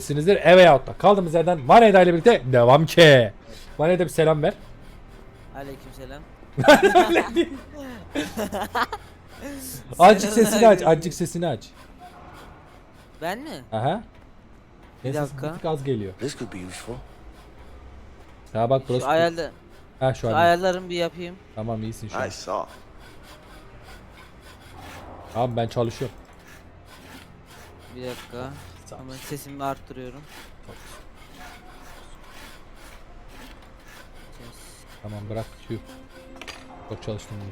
Sesinizdir eve out'ta. Kaldığımız yerden Vaneda ile birlikte devam ki. Vaneda bir selam ver. Aleykümselam. Azıcık sesini aç. Azıcık sesini aç. Ben mi? Aha. Bir Sesin dakika. bir tık az geliyor. This could be useful. Ya bak burası. Şu ayarla, Ha şu şu an. ayarlarımı bir yapayım. Tamam iyisin şu an. Nice soft. Tamam ben çalışıyorum. Bir dakika. Hemen sesimi arttırıyorum. Ses Tamam bırak şu. Çok çalıştım bunu.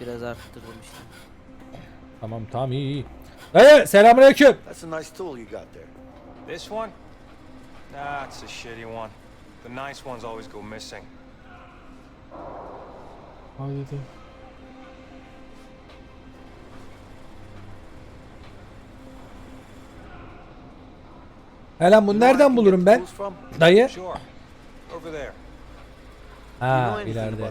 biraz arttırdım işte. Tamam tamam iyi iyi. Dayı selamünaleyküm. That's a nice tool you got there. This one? Nah, it's a shitty one. The nice ones always go missing. Haydi. Bunu know where I nereden bulurum ben? Dayı. Ha ileride.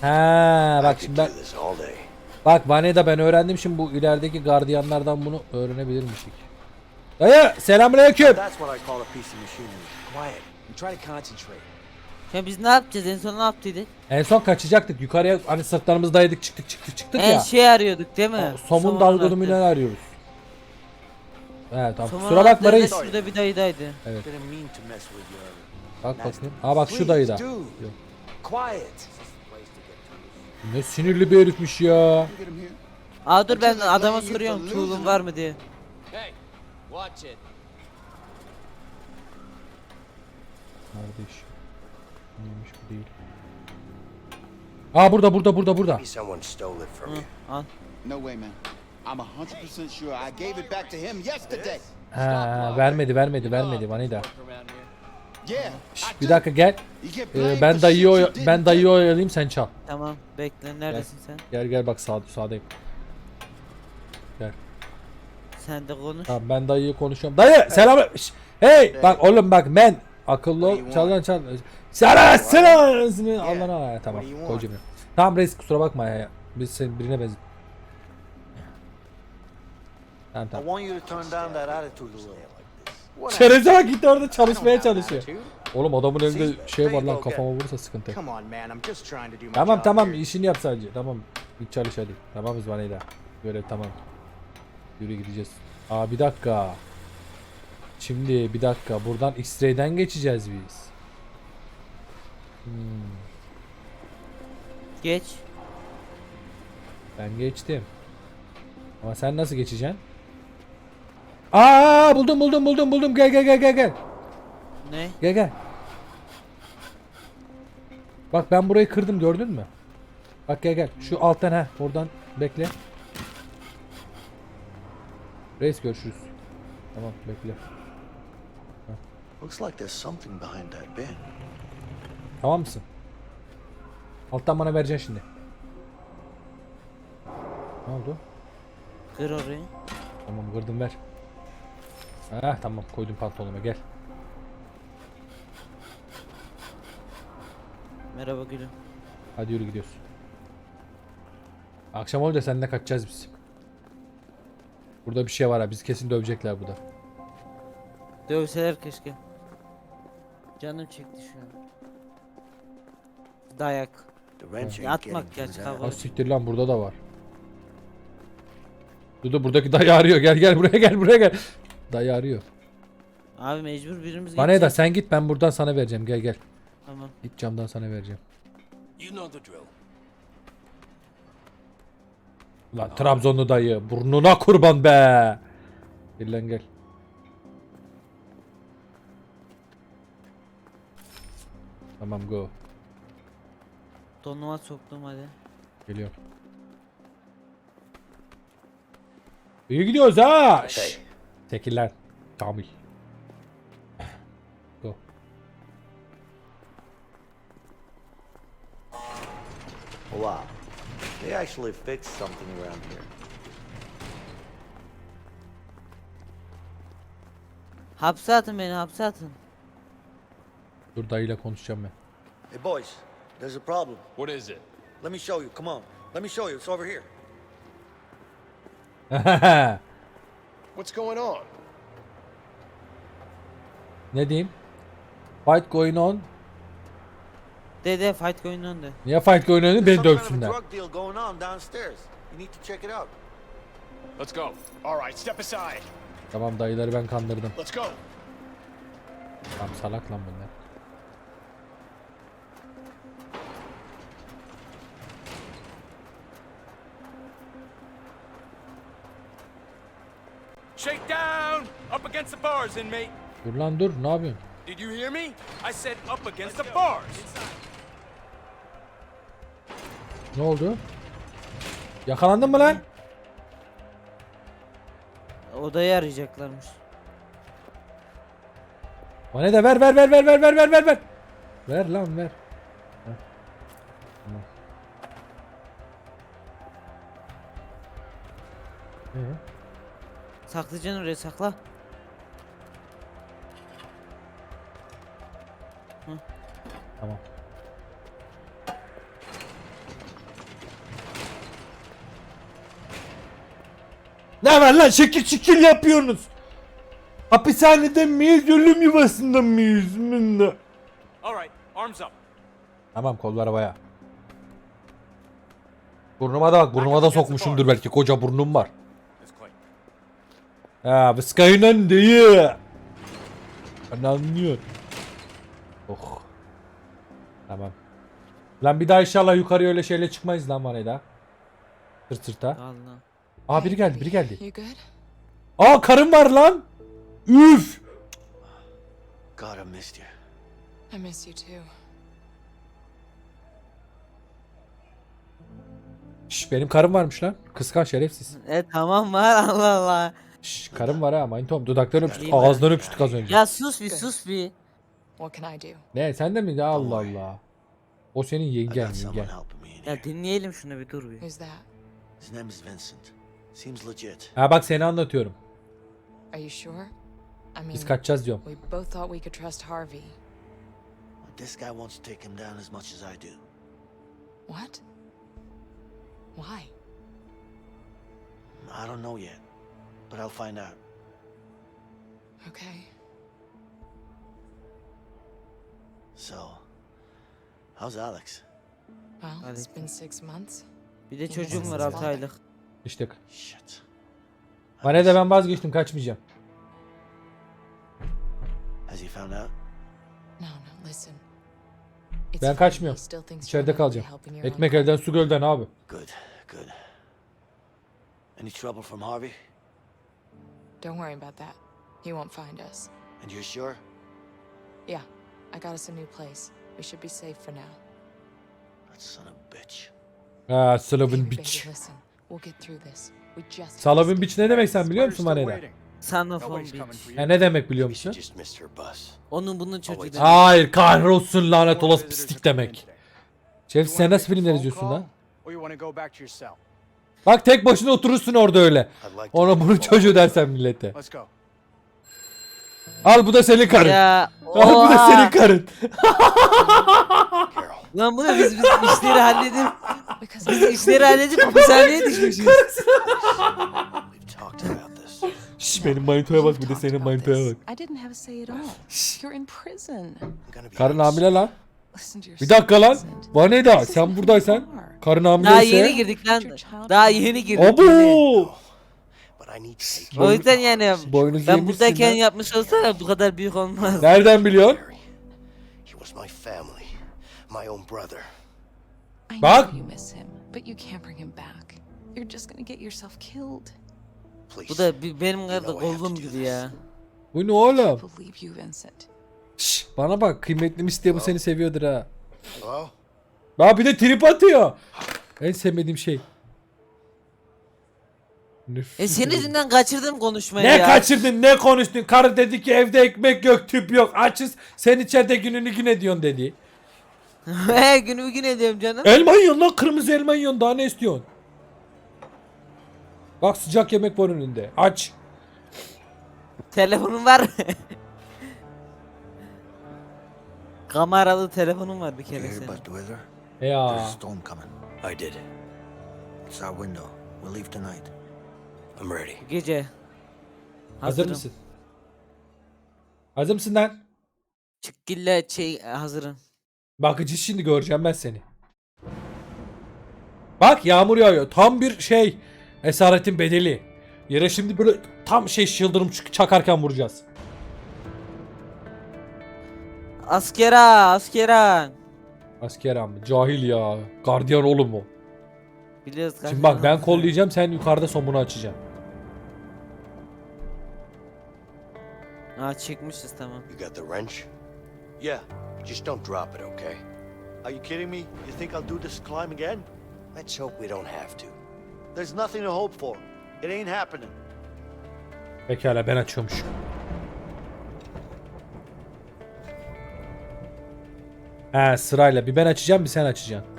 Ha bak şimdi ben bak Vaneda ben öğrendim şimdi bu ilerideki gardiyanlardan bunu öğrenebilirmişik. Dayı selamünaleyküm. That's what I call a piece of machinery. Quiet and try to concentrate. Şimdi biz ne yapacağız? En son ne yaptıydık? En son kaçacaktık yukarıya hani sırtlarımızı dayadık çıktık çıktık çıktık En ya. şey arıyorduk değil mi? O Somun dalgalımını arıyoruz. Evet tamam Somun kusura bakma reis. Şurada bir mess with you. Bak bakayım. Ha bak şu dayı da. Ne sinirli bir herifmiş ya. Aa dur ben adama soruyorum tool'un var mı diye. Hey, watch it. Kardeş. Neymiş bu değil. Aa burada burada burada burada. Maybe someone stole it from you. Al. No way, man. I'm a hundred percent sure I gave it back to him yesterday. Ha vermedi vermedi vermedi Vanida. I Bir dakika gel. Ee, ben dayıyı oy- ben dayıyı oyalayayım sen çal. Tamam bekle neredesin sen? Gel gel bak sağ sağdayım. Sen de konuş. Tamam ben dayıyı konuşuyorum. Dayı selam. Şş, Hey bak oğlum bak men akıllı ol. Çal lan çal. Sana sana Allah'ına ya tamam. What do you Koy want? cebine. Tamam reis kusura bakma ya. Biz senin birine benziyor. Tamam tamam. Çereze bak gitti orada çalışmaya çalışıyor. Oğlum adamın elinde şey var lan kafama vurursa sıkıntı. Tamam tamam işini yap sadece. Tamam. Git çalış hadi. Tamamız Vaneyla. Görev tamam. Yürü gideceğiz. Aa bir dakika. Şimdi bir dakika. Buradan X-ray'den geçeceğiz biz. Hmm, Geç. ben geçtim. Ama sen nasıl geçeceksin? Aa buldum buldum buldum buldum. Gel gel gel gel gel. Ne? Gel gel. Bak ben burayı kırdım gördün mü? Bak gel gel. Şu alttan ha. Oradan bekle. Reis görüşürüz. Tamam bekle. Looks like there's something behind that bin. Tamam mısın? Alttan bana vereceksin şimdi. Ne oldu? Kır orayı. Tamam kırdım ver. Ah tamam koydum pantolonuma gel. Merhaba gülüm. Hadi yürü gidiyoruz. Akşam olunca seninle kaçacağız biz. Burada bir şey var ha. Bizi kesin dövecekler burada. Dövseler keşke. Canım çekti şu an. Dayak. Yatmak kavga. Ha siktir lan burada da var. Dudu buradaki dayı arıyor. Gel gel buraya gel buraya gel. Dayı arıyor. Abi mecbur birimiz Bana da gidecek. sen git ben buradan sana vereceğim. Gel gel. Tamam. Git camdan sana vereceğim. You know the drill. Lan Trabzonlu dayı. Burnuna kurban be. Gel lan gel. Tamam go. Donuma soktum hadi. Geliyorum. İyi gidiyoruz ha. Şşş. Tekiller. Kamil. Go. Wow. They actually fixed something around here. Hapse atın beni hapse atın. Dur dayıyla konuşacağım ben. Hey boys, there's a problem. What is it? Let me show you. Come on. Let me show you. It's over here. What's going on? ne diyeyim? Fight going on. Dede fight going on de. Niye fight going on'u beni dövsünler. drug deal going on downstairs. You need to check it out. Let's go. All right, step aside. Tamam dayıları ben kandırdım. Let's go. Tamam salak lan bunlar. Shake down. Up against the bars, inmate. Dur lan dur ne yapıyorsun? Did you hear me? I said up against the bars. Ne oldu? Yakalandın mı lan? Odayı arayacaklarmış. Bana da ver ver ver ver ver ver ver ver ver. Ver lan ver. Saklayacaksın oraya sakla. tamam. Ne var lan şekil şekil yapıyorsunuz? Hapishanede miyiz ölüm yuvasında mıyız? Minna? All right, arms up. Tamam kollara baya. Burnuma da bak burnuma da sokmuşumdur belki koca burnum var. Ha bıskayla değil. Ben anlıyor. Oh. Tamam. Lan bir daha inşallah yukarı öyle şeyle çıkmayız lan bana da. Sırt sırta. Allah. Aa biri geldi biri geldi. Aa karım var lan. Üf. God, I missed you. I miss you too. Şş, benim karım varmış lan. Kıskan şerefsiz. E tamam var Allah Allah. Şş, karım var ha Manitom. Dudaklarını öpüştük. Ağızdan öpüştük az önce. Ya sus bir sus bir. What can I do? Ne sen de mi? Allah Allah. O senin yengen yengen. Ya dinleyelim şunu bir dur bir. Who's that? His name is Vincent. Seems legit. Ha bak seni anlatıyorum. Are you sure? I mean, Biz kaçacağız diyorum. we both thought we could trust Harvey. This guy wants to take him down as much as I do. What? Why? I don't know yet, but I'll find out. Okay. So, how's Alex? Well, it's been six months. Bir de çocuğum var sessiz 6 kaldı. aylık. İşte. Shit. Bana de ben vazgeçtim kaçmayacağım. Has he found out? No, no, listen. It's Ben kaçmıyorum. İçeride kalacağım. Ekmek elden su gölden abi. Good, good. Any trouble from Harvey? Don't worry about that. He won't find us. And you're sure? Yeah, I got us a new place. We should be safe for now. That son of a bitch. Slav'ın baby, biç. listen. We'll get through this. We just stay biç ne demek sen biliyor musun waiting. Son of a bitch. Ha ne demek biliyor musun? just missed her bus. Onun bunun çocuğu demek. Hayır kahrolsun lanet olası pislik demek. You sen nasıl filmler izliyorsun lan? Bak tek başına oturursun orada öyle. Ona bunu çocuğu dersen millete. Al bu da senin karın. Ya Al bu da oha. senin karın. Lan bu da biz, biz işleri halledip Because biz işleri halledip hapishaneye düşmüşüz. Şş benim manitoya bak bir de senin manitoya bak. I didn't have a say at all. You're in prison. I'm gonna be Karın hamile lan. Bir dakika lan. Vaneda sen buradaysan karın hamileyse. Daha yeni girdik lan. Daha yeni girdik. Abo. O yüzden yani Boynuz ben buradayken yapmış olsana bu kadar büyük olmaz. Nereden biliyorsun? Bak. Bu da benim kadar oğlum gibi ya. Bu ne oğlum? Şş, bana bak kıymetli diye bu seni seviyordur ha. Hello? Bir de trip atıyor. En sevmediğim şey. Nefret E senin yüzünden kaçırdım konuşmayı Ne ya. kaçırdın ne konuştun? Karı dedi ki evde ekmek yok tüp yok açız. Sen içeride gününü gün ediyorsun dedi. He günü gün ediyorum canım. Elma yiyorsun lan kırmızı elma yiyorsun daha ne istiyorsun? Bak sıcak yemek var önünde. Aç. Telefonum var mı? Kameralı telefonum var bir You kere hear senin. about the weather? Ya. There's a storm coming. I did. It's our window. We'll leave tonight. I'm ready. Gece. Hazır Hazırım. mısın? Hazır mısın lan? Çıkkille şey hazırım. Bakıcı şimdi göreceğim ben seni. Bak yağmur yağıyor. Tam bir şey. Esaretin bedeli. Yere şimdi böyle tam şey yıldırım çık- çakarken vuracağız. Askera, askera. Asker amı. Cahil ya. Gardiyan oğlum o. Biliyoruz Şimdi bak ben kollayacağım sen yukarıda somunu açacaksın. Aa çekmişiz tamam. You got the wrench? Yeah. Just don't drop it, okay? Are you kidding me? You think I'll do this climb again? Let's hope we don't have to. There's nothing to hope for. It ain't happening. Pekala ben açıyormuş. He sırayla bir ben açacağım bir sen açacaksın.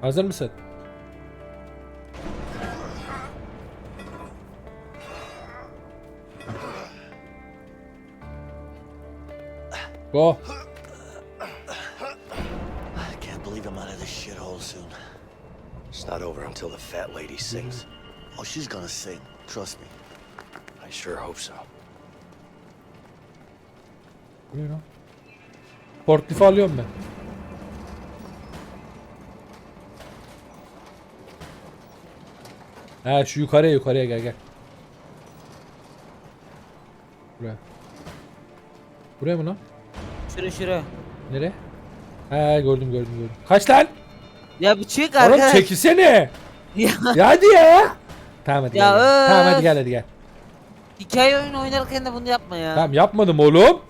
Hazır mısın? Go. Not over until the fat lady sings. Oh, she's gonna sing. Trust me. I sure hope so. Bu ne lan? Portlifi alıyorum ben. He şu yukarıya yukarıya gel gel. Buraya. Buraya mı lan? Şura şura. Nereye? He gördüm gördüm gördüm. Kaç lan? Ya bir çık Oğlum arkadaş. çekilsene. Ya, Ya hadi ya. Tamam hadi Ya gel. gel. Tamam hadi öf. gel hadi gel. hikaye oyunu oynarken de bunu yapma ya. Tamam yapmadım oğlum.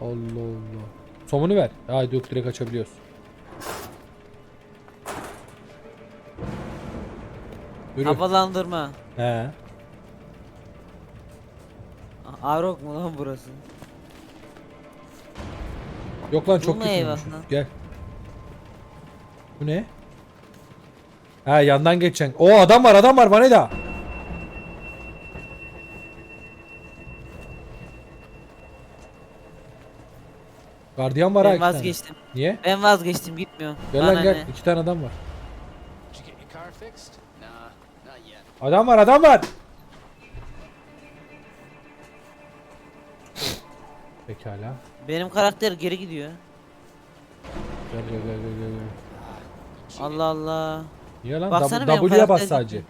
Allah Allah. Somunu ver. Haydi yok direkt açabiliyoruz. Yürü. Havalandırma. He. Arok mu lan burası? Yok lan çok Bu mu eyvah lan? Gel. Bu ne? Ha yandan geçeceksin. O adam var adam var Vaneda. Gardiyan var ha Ben iki tane. vazgeçtim. Niye? Ben vazgeçtim gitmiyorum. Gel Bana lan gel. ne? İki tane adam var. Did you get your car fixed? Nah, not yet. Adam var adam var. Pekala. Benim karakter geri gidiyor. Gel gel gel gel gel. gel. Allah Allah. Niye lan? Baksana W- benim W'ye bas sadece.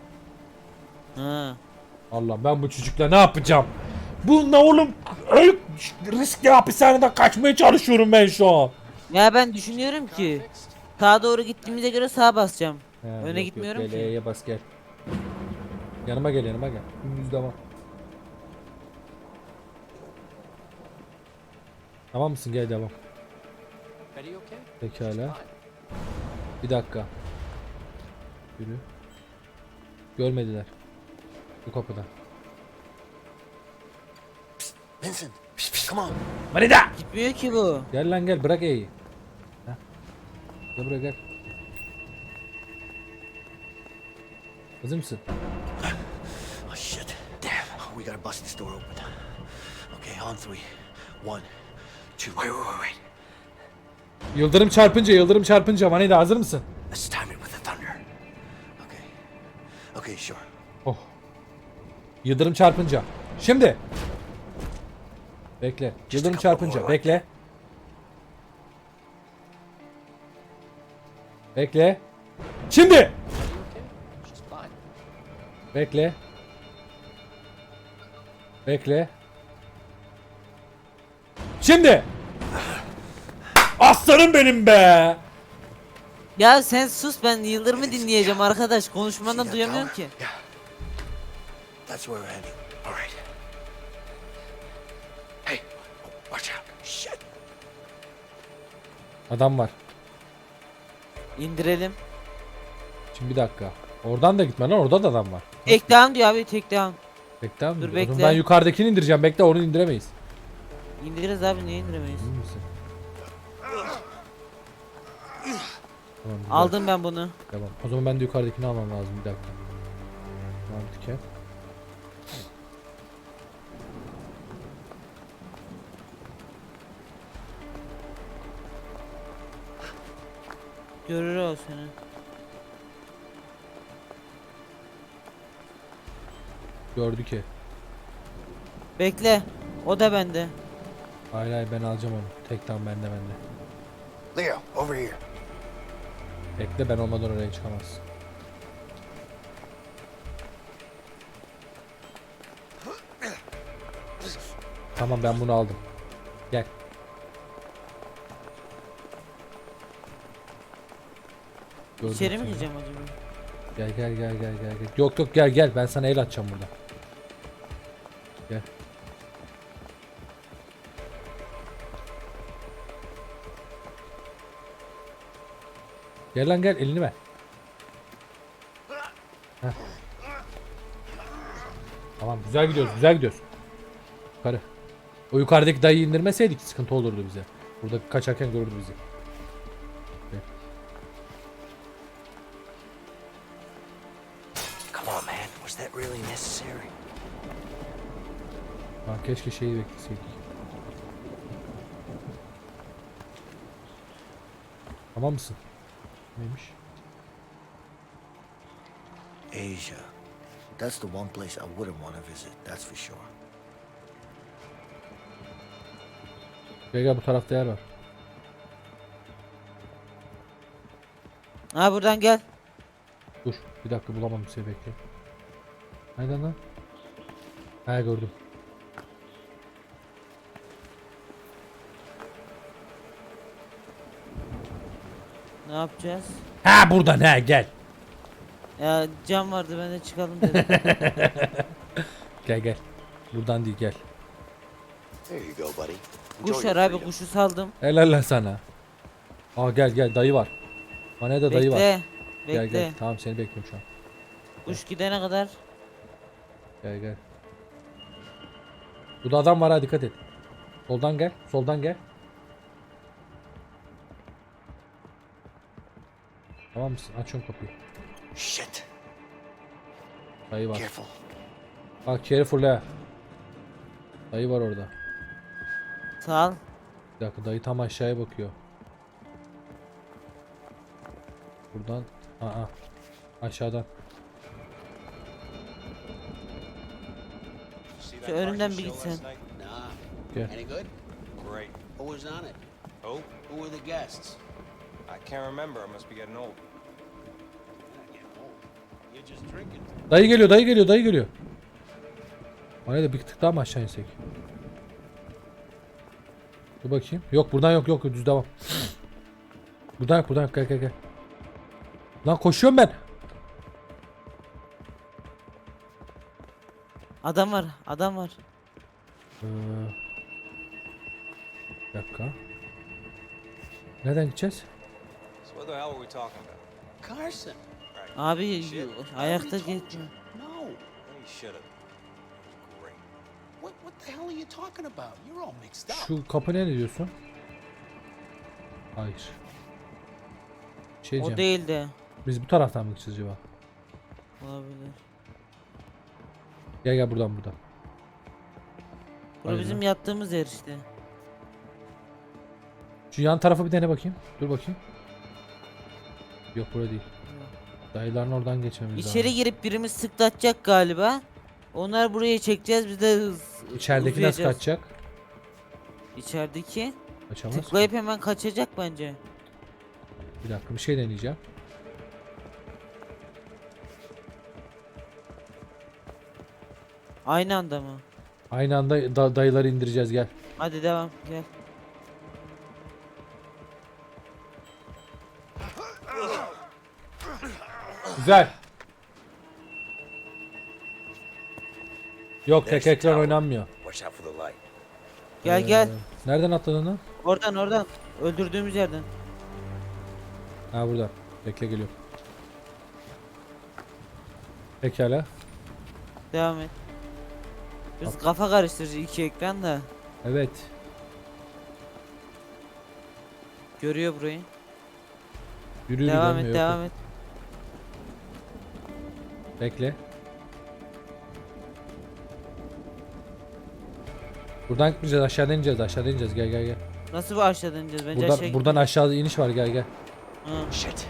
Ha. Allah ben bu çocukla ne yapacağım? Bu ne oğlum? Riskli hapishaneden kaçmaya çalışıyorum ben şu an. Ya ben düşünüyorum ki sağa doğru gittiğimize göre sağa basacağım. He, Öne yok, yok, gitmiyorum gel, ki. E'ye bas gel. Yanıma gel yanıma gel. Dümdüz devam. Tamam mısın? Gel devam. Betty okay? Pekala. Bir dakika. Yürü. Görmediler. Bu kapıdan. Vincent, come on. Manida! Gitmiyor ki bu. Gel lan gel bırak E'yi. Heh. Gel buraya gel. Hazır mısın? Oh shit. Damn. We gotta bust this door open. Okay, on three. One, two. Wait, wait, wait, wait. Yıldırım çarpınca yıldırım çarpınca Manida hazır mısın? Oh. Yıldırım çarpınca. Şimdi. Bekle. Yıldırım çarpınca. Bekle. Bekle. Şimdi. Bekle. Bekle. Şimdi. Aslanım benim be. Ya sen sus ben Yıldırım'ı dinleyeceğim arkadaş. Konuşmandan duyamıyorum ki. That's where we're heading. All right. Hey, watch out. Shit. Adam var. İndirelim. Şimdi bir dakika. Oradan da gitme lan orada da adam var. Down diyor abi tek down. Bekle abi. Dur, bekle. Ben yukarıdakini indireceğim. Bekle onu indiremeyiz. İndiririz abi niye indiremeyiz? Emin misin? Tamam, güzel. Aldım ben bunu. Tamam. O zaman ben de yukarıdakini almam lazım bir dakika. Mantıken. Görür o seni. Gördü ki. Bekle. O da bende. Hayır hayır ben alacağım onu. Tek tam bende bende. Leo, over here. Bekle ben olmadan oraya çıkamaz. Tamam ben bunu aldım. Gel. Gördüm İçeri mi seni. gireceğim acaba? Gel gel gel gel gel gel. Yok yok gel gel ben sana el atacağım burada. Gel lan gel elini ver. Heh. Tamam güzel gidiyoruz güzel gidiyoruz. Yukarı. O yukarıdaki dayıyı indirmeseydik sıkıntı olurdu bize. Burada kaçarken görürdü bizi. Lan keşke şeyi bekleseydik. Tamam mısın? Neymiş? Asia. That's the one place I wouldn't want to visit, that's for sure. Gel gel bu tarafta yer var. Ha buradan gel. Dur bir dakika bulamadım seni bekle. Nereden lan? Ha gördüm. Ne yapacağız? Ha buradan ha gel. Ya cam vardı ben de çıkalım dedim. Gel gel. Buradan değil gel. There you go, buddy. Enjoy Kuş your var abi freedom. kuşu saldım. Helal lan sana. Aa gel gel dayı var. Bana da dayı var. Bekle. Gel Bekle. gel. Tamam seni bekliyorum şu an. Kuş gidene kadar. Gel gel. Burada adam var ha dikkat et. Soldan gel. Soldan gel. Tamam mısın? Açıyorum kapıyı. Shit. Dayı var. Careful. Bak careful ha. Dayı var orada. Sal. Bir dakika dayı tam aşağıya bakıyor. Buradan. Aa. Aşağıdan. Şu önümden bir? Nah. Gel. Any good? Great. Who was on it? Oh, Who were the guests? Dayı geliyor, dayı geliyor, dayı geliyor. Bana da bir tık daha mı aşağı insek? Dur bakayım. Yok buradan yok yok düz devam. Buradan yok buradan yok gel gel gel. Lan koşuyorum ben. Adam var. Adam var. Ee, bir dakika. Nereden gideceğiz? What the hell were we talking about? Carson. Right. Abi Shit. ayakta you. No. He should have. Great. What, what the hell are you talking about? You're all mixed up. Şu kapı ne diyorsun? Hayır. Şey O diyeceğim. değil de. Biz bu taraftan mı gideceğiz acaba? Olabilir. Gel gel buradan buradan. Bu Aynen. bizim yattığımız yer işte. Şu yan tarafa bir dene bakayım. Dur bakayım. Yok burada değil. Dayıların oradan geçmemiz İçeri lazım. girip birimiz sıklatacak galiba. Onlar buraya çekeceğiz biz de hız. İçerideki nasıl uzayacağız. kaçacak? İçerideki Kaçamaz. ki. tıklayıp hemen kaçacak bence. Bir dakika bir şey deneyeceğim. Aynı anda mı? Aynı anda da- dayıları indireceğiz gel. Hadi devam gel. Güzel. Yok tek ekran oynanmıyor. Gel gel. Ee, nereden atladın lan? Oradan oradan. Öldürdüğümüz yerden. Ha burada. Bekle geliyorum. Pekala. Devam et. Biz kafa karıştırıcı iki ekran da. Evet. Görüyor burayı. Yürü yürü devam dönme, et yok, devam yok. et. Bekle. Buradan gitmeyeceğiz aşağıdan ineceğiz aşağıdan ineceğiz gel gel gel. Nasıl bu aşağıdan ineceğiz? Bence buradan, aşağı buradan aşağıda iniş var gel gel. Hı. Shit.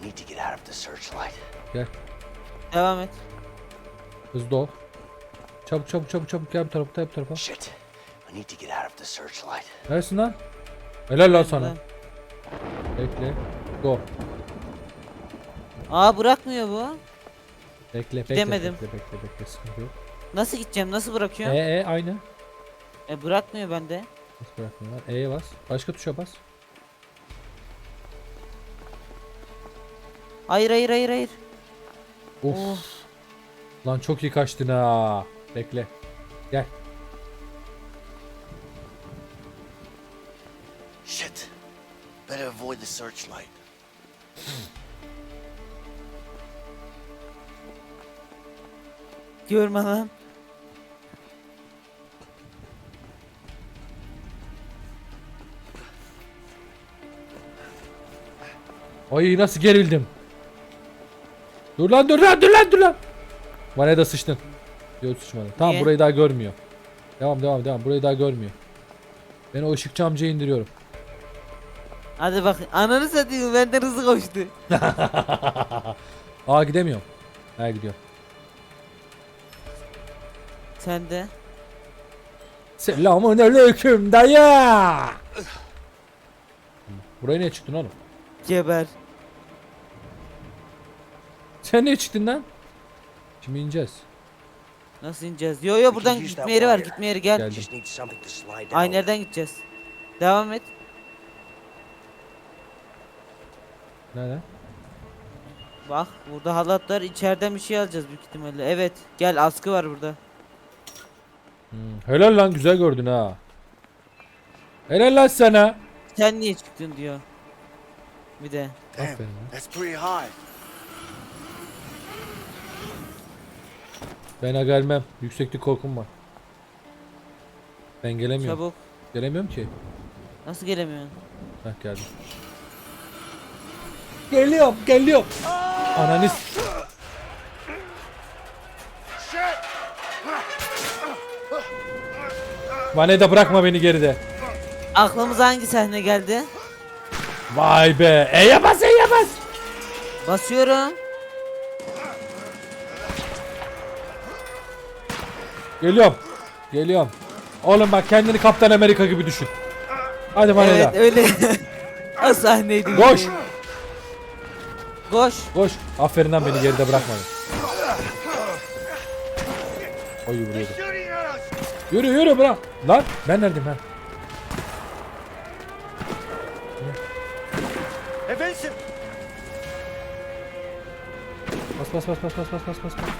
I need to get out of the searchlight. Gel. Devam et. Hızlı ol. Çabuk çabuk çabuk çabuk gel bu tarafa bu tarafa. Shit. I need to get out of the searchlight. Neresin lan? Helal lan sana. Bekle. Go. Aa bırakmıyor bu. Bekle bekle Gidemedim. bekle bekle bekle sıkıntı yok. Nasıl gideceğim? Nasıl bırakıyor? E e aynı. E bırakmıyor bende. Nasıl bırakmıyorlar? E'ye bas. Başka tuşa bas. Hayır hayır hayır hayır. Of. Oh. Lan çok iyi kaçtın ha. Bekle. Gel. Shit. Better avoid the searchlight. Görme lan. Ay nasıl gerildim. Dur lan dur lan dur lan dur lan. Bana da sıçtın. Yok sıçmadı. Tamam Niye? burayı daha görmüyor. Devam devam devam. Burayı daha görmüyor. Ben o ışıkçı amcaya indiriyorum. Hadi bak ananı satayım benden hızlı koştu. Aa gidemiyorum. Ha gidiyor. Sen de. Selamun aleyküm dayı. Buraya niye çıktın oğlum? Geber. Sen niye çıktın lan? Şimdi ineceğiz. Nasıl ineceğiz? Yo yo buradan gitme yeri var gitme yeri gel. Geldim. Aynı yerden gideceğiz. Devam et. Nerede? Bak burada halatlar içeriden bir şey alacağız büyük ihtimalle. Evet gel askı var burada. Hmm, Helal lan güzel gördün ha. Helal lan sana. Sen niye çıktın diyor. Bir de. Damn, Aferin lan. that's pretty high. Ben gelmem. Yükseklik korkum var. Ben gelemiyorum. Çabuk. Gelemiyorum ki. Nasıl gelemiyorsun? Heh geldim. Geliyorum, geliyorum. Ananız. Vaneda bırakma beni geride. Aklımıza hangi sahne geldi? Vay be. E'ye bas, E'ye bas. Basıyorum. Geliyorum. Geliyorum. Oğlum bak kendini Kaptan Amerika gibi düşün. Hadi Vaneda. Evet öyle. o sahneydi. Koş. Koş. Koş. Aferin lan beni geride bırakmadın. Oy vuruyordu. Yürü yürü bırak. Lan ben neredeyim? Hey, Vincent! Bas bas bas bas bas bas bas bas bas.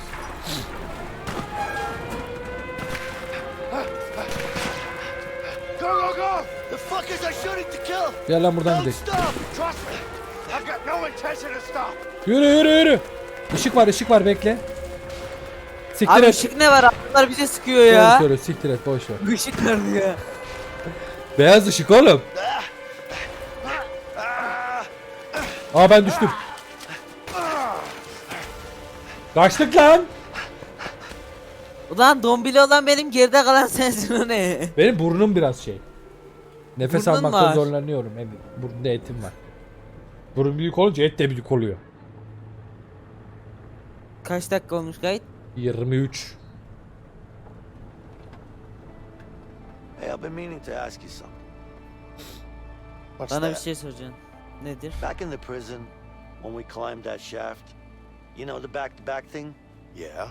Go, go, go! The fuckers are shooting to kill! Gel lan buradan gidelim. Yürü yürü yürü. Işık var ışık var bekle. Siktir Abi et. ışık ne var? Adamlar bize sıkıyor Doğru ya. söylüyor, siktir et boş ver. Işık var ya. Beyaz ışık oğlum. Aa ben düştüm. Kaçtık lan. Ulan dombili olan benim geride kalan sensin o ne? Benim burnum biraz şey. Nefes Burnun almakta var. zorlanıyorum. Evet, burnumda etim var. Burun büyük olunca et de büyük oluyor. Kaç dakika olmuş kayıt? 23. Hey, I've been meaning to ask you something. What's Bana bir that? şey soracaksın. Nedir? Back in the prison, when we climbed that shaft, you know the back-to-back thing? Yeah.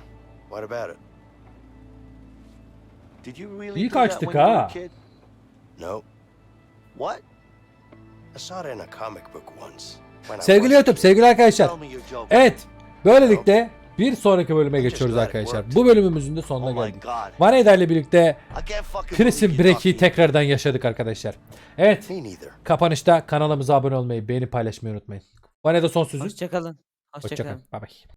What about it? Did you really İyi do that kaçtık when you were a ha. kid? No. What? I saw it in a comic book once. When I Sevgili a YouTube, sevgili arkadaşlar. Tell me you're joking. Evet. Böylelikle bir sonraki bölüme geçiyoruz arkadaşlar. Bu bölümümüzün de sonuna Oh geldik. Vaneda ile birlikte you Break'i tekrardan yaşadık arkadaşlar. Evet. Kapanışta kanalımıza abone olmayı, beğeni paylaşmayı unutmayın. Vaneda son sözü. Hoşçakalın. Hoşçakalın. Hoşçakalın. Bay bay.